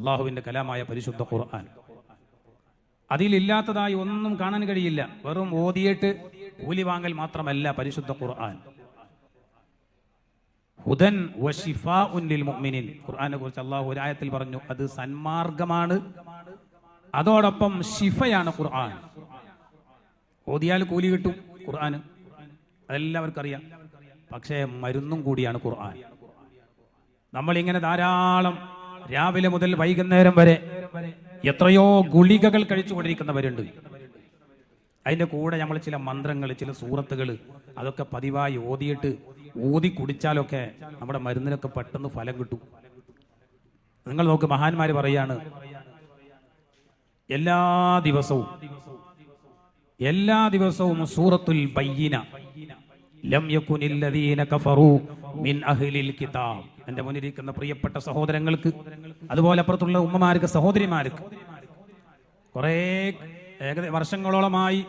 അള്ളാഹുവിന്റെ കലാമായ പരിശുദ്ധ ഖുർആൻ. അതിലില്ലാത്തതായി ഒന്നും കാണാൻ കഴിയില്ല. വെറും ഓതിയിട്ട് കൂലി വാങ്ങൽ മാത്രമല്ല പരിശുദ്ധ ഖുർആൻ. ഹുദൻ ഉന്നിൽ മുഅ്മിനീൻ. ഖുർആനെ കുറിച്ച് അള്ളാഹു ഒരു ആയത്തിൽ പറഞ്ഞു അത് സന്മാർഗമാണ്. അതോടൊപ്പം ഷിഫയാണ് ഖുർആൻ. ഓതിയാൽ കൂലി കിട്ടും ഖുർആന്. അതെല്ലാവർക്കും അറിയാം. പക്ഷേ മരുന്നും കൂടിയാണ് ഖുർആൻ. നമ്മളിങ്ങനെ ധാരാളം രാവിലെ മുതൽ വൈകുന്നേരം വരെ എത്രയോ ഗുളികകൾ കഴിച്ചുകൊണ്ടിരിക്കുന്നവരുണ്ട്. അതിന്റെ കൂടെ നമ്മൾ ചില മന്ത്രങ്ങൾ ചില സൂറത്തുകൾ അതൊക്കെ പതിവായി ഓതിയിട്ട് ഊതി കുടിച്ചാലൊക്കെ നമ്മുടെ മരുന്നിനൊക്കെ പെട്ടെന്ന് ഫലം കിട്ടും. നിങ്ങൾ നോക്ക് മഹാന്മാര് പറയാണ് എല്ലാ ദിവസവും എല്ലാ ദിവസവും സൂറത്തുൽ ബയ്യന ലം യകുനില്ലദീന കഫറു മിൻ അഹ്ലിൽ കിതാബ്. എന്റെ മുന്നിലിരിക്കുന്ന പ്രിയപ്പെട്ട സഹോദരങ്ങൾക്ക് അതുപോലെ അപ്പുറത്തുള്ള ഉമ്മമാർക്ക് സഹോദരിമാർക്ക്. കുറേ ഏകദേശം വർഷങ്ങളോളമായി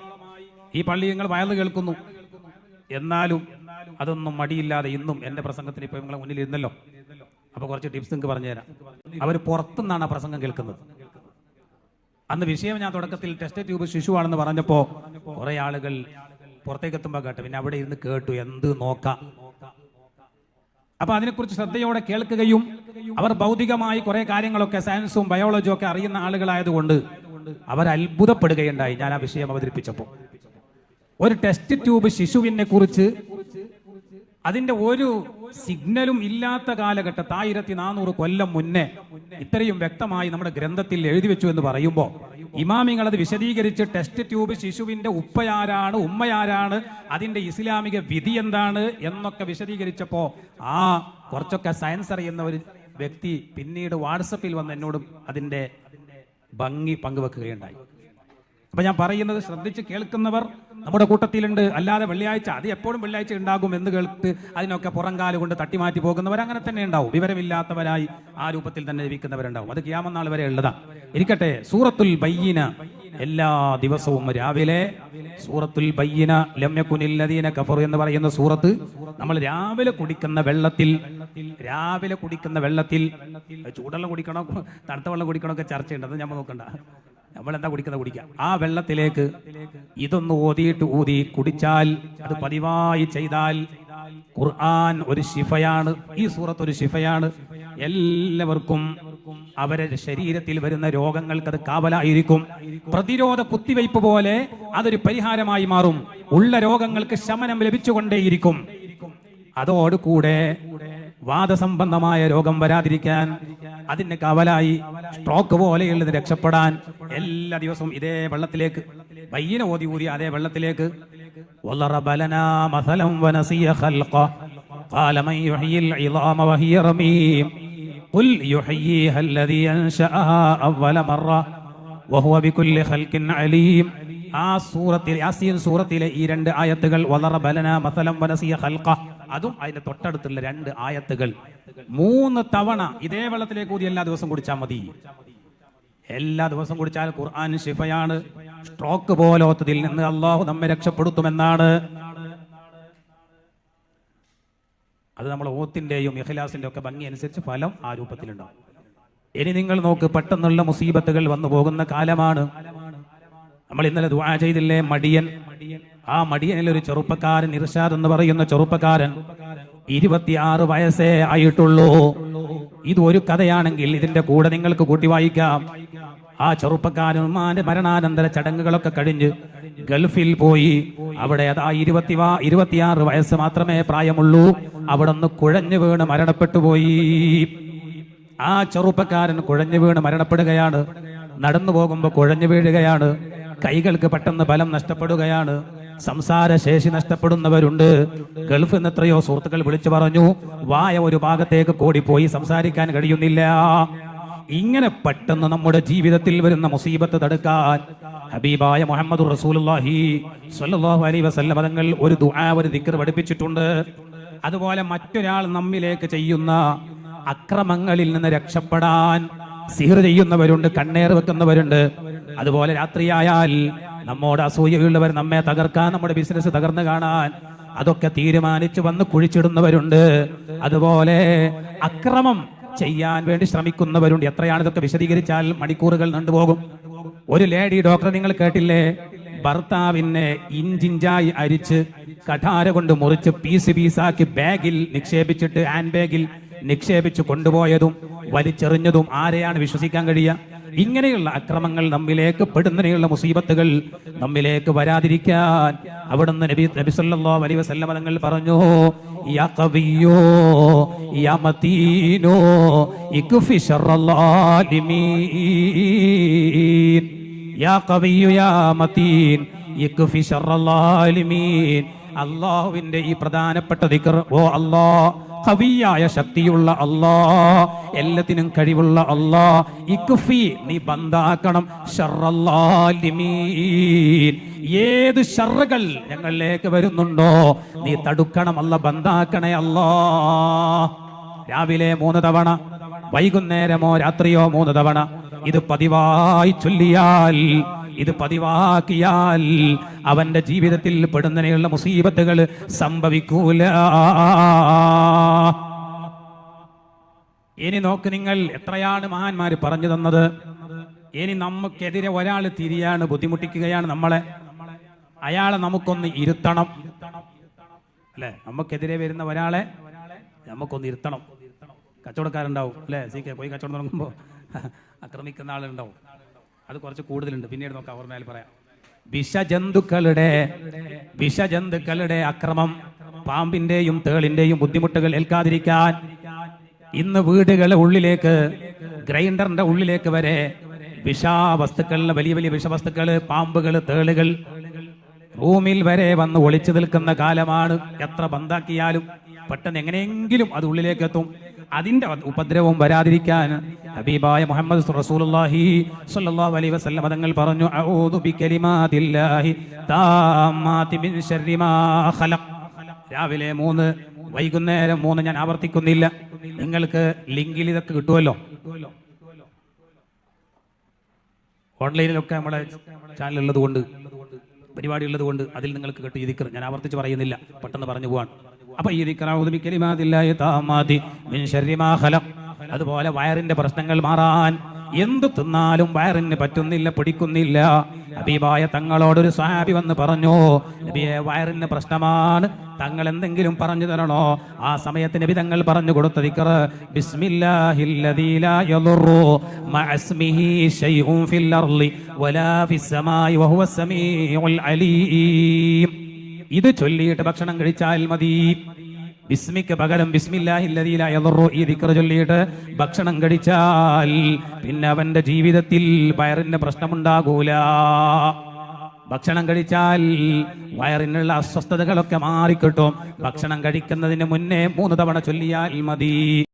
ഈ പള്ളി നിങ്ങൾ വയറു കേൾക്കുന്നു. എന്നാലും അതൊന്നും മടിയില്ലാതെ ഇന്നും എന്റെ പ്രസംഗത്തിന് ഇപ്പൊ നിങ്ങളെ മുന്നിൽ ഇരുന്നല്ലോ അപ്പൊ കുറച്ച് ടിപ്സ് നിങ്ങൾക്ക് പറഞ്ഞുതരാം. അവർ പുറത്തുനിന്നാണ് ആ പ്രസംഗം കേൾക്കുന്നത്. അന്ന് വിഷയം ഞാൻ തുടക്കത്തിൽ ടെസ്റ്റ് ട്യൂബ് ശിശുവാണെന്ന് പറഞ്ഞപ്പോ കുറെ ആളുകൾ പുറത്തേക്ക് എത്തുമ്പോൾ കേട്ടു. പിന്നെ അവിടെ ഇരുന്ന് കേട്ടു. എന്ത് നോക്കാം? അപ്പൊ അതിനെക്കുറിച്ച് ശ്രദ്ധയോടെ കേൾക്കുകയും അവർ ഭൗതികമായി കുറെ കാര്യങ്ങളൊക്കെ സയൻസും ബയോളജിയും ഒക്കെ അറിയുന്ന ആളുകളായതുകൊണ്ട് അവർ അത്ഭുതപ്പെടുകയുണ്ടായി. ഞാൻ ആ വിഷയം അവതരിപ്പിച്ചപ്പോൾ ഒരു ടെസ്റ്റ് ട്യൂബ് ശിശുവിനെ കുറിച്ച് അതിന്റെ ഒരു സിഗ്നലും ഇല്ലാത്ത കാലഘട്ടത്ത് ആയിരത്തി നാനൂറ് കൊല്ലം മുന്നേ ഇത്രയും വ്യക്തമായി നമ്മുടെ ഗ്രന്ഥത്തിൽ എഴുതി വെച്ചു എന്ന് പറയുമ്പോൾ ഇമാമിങ്ങൾ അത് വിശദീകരിച്ച് ടെസ്റ്റ് ട്യൂബ് ശിശുവിന്റെ ഉപ്പയാരാണ് ഉമ്മയാരാണ് അതിന്റെ ഇസ്ലാമിക വിധി എന്താണ് എന്നൊക്കെ വിശദീകരിച്ചപ്പോ ആ കുറച്ചൊക്കെ സയൻസ് അറിയുന്ന ഒരു വ്യക്തി പിന്നീട് വാട്സപ്പിൽ വന്ന് എന്നോടും അതിന്റെ ഭംഗി പങ്കുവെക്കുകയുണ്ടായി. അപ്പൊ ഞാൻ പറയുന്നത് ശ്രദ്ധിച്ച് കേൾക്കുന്നവർ നമ്മുടെ കൂട്ടത്തിലുണ്ട്. അല്ലാതെ വെള്ളിയാഴ്ച അത് എപ്പോഴും വെള്ളിയാഴ്ച ഉണ്ടാകും എന്ന് കേൾത്ത് അതിനൊക്കെ പുറംകാൽ കൊണ്ട് തട്ടിമാറ്റി പോകുന്നവർ അങ്ങനെ തന്നെ ഉണ്ടാവും. വിവരമില്ലാത്തവരായി ആ രൂപത്തിൽ തന്നെ ജീവിക്കുന്നവരുണ്ടാവും. അത് ക്യാമനാൾ വരെ ഉള്ളതാ. ഇരിക്കട്ടെ സൂറത്തുൽ ബയ്യന എല്ലാ ദിവസവും രാവിലെ സൂറത്തുൽ ബയ്യന ലമ്യക്കുനില്ലതീന കഫർ എന്ന് പറയുന്ന സൂറത്ത് നമ്മൾ രാവിലെ കുടിക്കുന്ന വെള്ളത്തിൽ രാവിലെ കുടിക്കുന്ന വെള്ളത്തിൽ ചൂടുവെള്ളം കുടിക്കണോ? തണുത്ത വെള്ളം കുടിക്കണോ? ഒക്കെ ചർച്ചയുണ്ട്. അത് നമ്മൾ നോക്കണ്ട. നമ്മൾ എന്താ കുടിക്കുന്നത് കുടിക്കുക ആ വെള്ളത്തിലേക്ക് ഇതൊന്ന് ഓതിയിട്ട് ഊതി കുടിച്ചാൽ അത് പതിവായി ചെയ്താൽ ഖുർആൻ ഒരു ശിഫയാണ്. ഈ സൂറത്ത് ഒരു ശിഫയാണ്. എല്ലാവർക്കും അവരുടെ ശരീരത്തിൽ വരുന്ന രോഗങ്ങൾക്ക് അത് കാവലായിരിക്കും. പ്രതിരോധ കുത്തിവയ്പ് പോലെ അതൊരു പരിഹാരമായി മാറും. ഉള്ള രോഗങ്ങൾക്ക് ശമനം ലഭിച്ചുകൊണ്ടേയിരിക്കും. അതോടുകൂടെ വാദസംബന്ധമായ രോഗം വരാതിരിക്കാൻ അതിന് കാവലായി സ്ട്രോക്ക് പോലെയുള്ളത് രക്ഷപ്പെടാൻ എല്ലാ ദിവസവും ഇതേ വെള്ളത്തിലേക്ക് വയ്യന ഓതി ഊതി അതേ വെള്ളത്തിലേക്ക് وضرب لنا مثلا ونسي خلقه قال من يحيي العظام وهي رميم قل يحييها الذي أنشأها أول مرة وهو بكل خلق عليم ആ സൂറത്തിൽ യാസീൻ സൂറത്തിലെ ഈ രണ്ട് ആയത്തുകൾ വളറ ബലന മസലം വനസിയ ഖൽഖ അതും അതിന്റെ തൊട്ടടുത്തുള്ള രണ്ട് ആയത്തുകൾ. മൂന്ന് തവണ ഇതേ വെള്ളത്തിലേക്ക് കൂടി എല്ലാ ദിവസവും കുടിച്ചാൽ മതി. എല്ലാ ദിവസവും കുടിച്ചാൽ ഖുർആൻ ശിഫയാണ്. സ്ട്രോക്ക് പോലോത്തതിൽ നിന്ന് അള്ളാഹു നമ്മെ രക്ഷപ്പെടുത്തുമെന്നാണ്. അത് നമ്മൾ ഓത്തിന്റെയും ഇഖ്ലാസിന്റെ ഒക്കെ ഭംഗി അനുസരിച്ച് ഫലം ആ രൂപത്തിലുണ്ടാവും. ഇനി നിങ്ങൾ നോക്ക് പെട്ടെന്നുള്ള മുസീബത്തുകൾ വന്നു പോകുന്ന കാലമാണ്. നമ്മൾ ഇന്നലെ ദുആ ചെയ്തില്ലേ? മടിയൻ മടിയൻ. ആ മടിയനിലൊരു ചെറുപ്പക്കാരൻ ഇർഷാദ് എന്ന് പറയുന്ന ചെറുപ്പക്കാരൻ ഇരുപത്തിയാറ് വയസ്സേ ആയിട്ടുള്ളൂ. ഇത് ഒരു കഥയാണെങ്കിൽ ഇതിന്റെ കൂടെ നിങ്ങൾക്ക് കൂട്ടി വായിക്കാം. ആ ചെറുപ്പക്കാരൻ ഉമ്മാന്റെ മരണാനന്തര ചടങ്ങുകളൊക്കെ കഴിഞ്ഞ് ഗൾഫിൽ പോയി. അവിടെ അതാ ഇരുപത്തി ഇരുപത്തിയാറ് വയസ്സ് മാത്രമേ പ്രായമുള്ളൂ. അവിടെ നിന്ന് കുഴഞ്ഞു വീണ് മരണപ്പെട്ടു പോയി. ആ ചെറുപ്പക്കാരൻ കുഴഞ്ഞു വീണ് മരണപ്പെടുകയാണ്. നടന്നു പോകുമ്പോൾ കുഴഞ്ഞു വീഴുകയാണ്. കൈകൾക്ക് പെട്ടെന്ന് ബലം നഷ്ടപ്പെടുകയാണ്. സംസാര ശേഷി നഷ്ടപ്പെടുന്നവരുണ്ട്. ഗൾഫ് നിന്ന് എത്രയോ സുഹൃത്തുക്കൾ വിളിച്ചു പറഞ്ഞു വായ ഒരു ഭാഗത്തേക്ക് കൂടിപ്പോയി സംസാരിക്കാൻ കഴിയുന്നില്ല. ഇങ്ങനെ പെട്ടെന്ന് നമ്മുടെ ജീവിതത്തിൽ വരുന്ന മുസീബത്ത് തടുക്കാൻ ഹബീബായ മുഹമ്മദ് റസൂലുള്ളാഹി സ്വല്ലല്ലാഹു അലൈഹി വസല്ലം തങ്ങൾ ഒരു ദുആ ഒരു ദിക്ർ പഠിപ്പിച്ചിട്ടുണ്ട്. അതുപോലെ മറ്റൊരാൾ നമ്മിലേക്ക് ചെയ്യുന്ന അക്രമങ്ങളിൽ നിന്ന് രക്ഷപ്പെടാൻ സിഹർ ചെയ്യുന്നവരുണ്ട് കണ്ണേർ വെക്കുന്നവരുണ്ട്. അതുപോലെ രാത്രിയായാൽ നമ്മോട് അസൂയയുള്ളവർ നമ്മെ തകർക്കാൻ നമ്മുടെ ബിസിനസ് തകർന്നു കാണാൻ അതൊക്കെ തീരുമാനിച്ചു വന്ന് കുഴിച്ചിടുന്നവരുണ്ട്. അതുപോലെ അക്രമം ചെയ്യാൻ വേണ്ടി ശ്രമിക്കുന്നവരുണ്ട്. എത്രയാണ് ഇതൊക്കെ വിശദീകരിച്ചാൽ മണിക്കൂറുകൾ നീണ്ടുപോകും. ഒരു ലേഡി ഡോക്ടർ നിങ്ങൾ കേട്ടില്ലേ? ഭർത്താവിനെ ഇഞ്ചിഞ്ചായി അരിച്ച് കഠാര കൊണ്ട് മുറിച്ച് പീസ് പീസാക്കി ബാഗിൽ നിക്ഷേപിച്ചിട്ട് ഹാൻഡ് ബാഗിൽ നിക്ഷേപിച്ച് കൊണ്ടുപോയതും വലിച്ചെറിഞ്ഞതും ആരെയാണ് വിശ്വസിക്കാൻ കഴിയുക? ഇങ്ങനെയുള്ള അക്രമങ്ങൾ നമ്മിലേക്ക് പെടുന്നതിനുള്ള മുസീബത്തുകൾ നമ്മിലേക്ക് വരാതിരിക്കാൻ അവിടുന്ന് നബി നബി സല്ലല്ലാഹു അലൈഹി വസല്ലം തങ്ങൾ പറഞ്ഞു ഇക്ഫി അള്ളാഹുവിന്റെ ഈ പ്രധാനപ്പെട്ട ദിക്കർ ഓ അല്ലാ കവിയായ ശക്തിയുള്ള അല്ലാ എല്ലാത്തിനും കഴിവുള്ള അല്ലാ. ഇക്കുഫി നീ ബന്ധാക്കണം. ഏത് ഷറുകൾ ഞങ്ങളിലേക്ക് വരുന്നുണ്ടോ നീ തടുക്കണം അല്ല ബന്ധാക്കണേ അല്ലാ. രാവിലെ മൂന്ന് തവണ വൈകുന്നേരമോ രാത്രിയോ മൂന്ന് തവണ. ഇത് പതിവായി ചൊല്ലിയാൽ ഇത് പതിവാക്കിയാൽ അവന്റെ ജീവിതത്തിൽ പെടുന്നതിനുള്ള മുസീബത്തുകൾ സംഭവിക്കൂല. ഇനി നോക്ക് നിങ്ങൾ എത്രയാണ് മഹാന്മാർ പറഞ്ഞു തന്നത്? ഇനി നമുക്കെതിരെ ഒരാൾ തിരിയാണ് ബുദ്ധിമുട്ടിക്കുകയാണ് നമ്മളെ. അയാളെ നമുക്കൊന്ന് ഇരുത്തണം. അല്ലെ? നമുക്കെതിരെ വരുന്ന ഒരാളെ നമുക്കൊന്ന് ഇരുത്തണം. കച്ചവടക്കാരുണ്ടാവും. അല്ലെ? സി കെ പോയി കച്ചവടം തുടങ്ങുമ്പോൾ ആക്രമിക്കുന്ന ആളുണ്ടാവും. അത് കുറച്ച് കൂടുതലുണ്ട്. പിന്നീട് നോക്കാം ഓർമ്മയിൽ പറയാം. വിഷജന്തുക്കളുടെ വിഷജന്തുക്കളുടെ അക്രമം പാമ്പിന്റെയും തേളിന്റെയും ബുദ്ധിമുട്ടുകൾ ഏൽക്കാതിരിക്കാൻ ഇന്ന് വീടുകളുടെ ഉള്ളിലേക്ക് ഗ്രൈൻഡറിന്റെ ഉള്ളിലേക്ക് വരെ വിഷാവസ്തുക്കൾ വലിയ വലിയ വിഷവസ്തുക്കൾ പാമ്പുകൾ തേളുകൾ റൂമിൽ വരെ വന്ന് ഒളിച്ചു നിൽക്കുന്ന കാലമാണ് എത്ര ബന്ധാക്കിയാലും പെട്ടെന്ന് എങ്ങനെയെങ്കിലും അത് ഉള്ളിലേക്ക് എത്തും. അതിന്റെ ഉപദ്രവം വരാതിരിക്കാൻ ഹബീബായ മുഹമ്മദ് റസൂലുള്ളാഹി സ്വല്ലല്ലാഹു അലൈഹി വസല്ലം തങ്ങൾ പറഞ്ഞു അഊദു ബികലിമാതില്ലാഹി താമ്മാതി മിൻ ശർരി മാ ഖലഖ്. രാവിലെ മൂന്ന് വൈകുന്നേരം മൂന്ന് ഞാൻ ആവർത്തിക്കുന്നില്ല. നിങ്ങൾക്ക് ലിങ്കിൽ ഇതൊക്കെ കിട്ടുമല്ലോ? ഓൺലൈനിലൊക്കെ നമ്മുടെ ചാനൽ ഉള്ളത് കൊണ്ട് പരിപാടി ഉള്ളത് കൊണ്ട് അതിൽ നിങ്ങൾക്ക് കിട്ടും ഇതിക്കർ ഞാൻ ആവർത്തിച്ച് പറയുന്നില്ല. പെട്ടെന്ന് പറഞ്ഞു പോവാൻ അതുപോലെ വയറിന്റെ പ്രശ്നങ്ങൾ മാറാൻ എന്തു തിന്നാലും വയറിന് പറ്റുന്നില്ല പിടിക്കുന്നില്ല. ഹബീബായ തങ്ങളോടൊരു സാബി വന്ന് പറഞ്ഞു നബിയെ വയറിന് പ്രശ്നമാണ്. തങ്ങൾ എന്തെങ്കിലും പറഞ്ഞു തരണോ? ആ സമയത്ത് നബി തങ്ങൾ പറഞ്ഞു കൊടുത്ത വലാ സമീഉൽ അലീം. ഇത് ചൊല്ലിയിട്ട് ഭക്ഷണം കഴിച്ചാൽ മതി. ബിസ്മിക്ക് പകരം ദിക്ർ ചൊല്ലിയിട്ട് ഭക്ഷണം കഴിച്ചാൽ പിന്നെ അവന്റെ ജീവിതത്തിൽ വയറിന് പ്രശ്നമുണ്ടാകൂല. ഭക്ഷണം കഴിച്ചാൽ വയറിനുള്ള അസ്വസ്ഥതകളൊക്കെ മാറിക്കിട്ടും. ഭക്ഷണം കഴിക്കുന്നതിന് മുന്നേ മൂന്ന് തവണ ചൊല്ലിയാൽ മതി.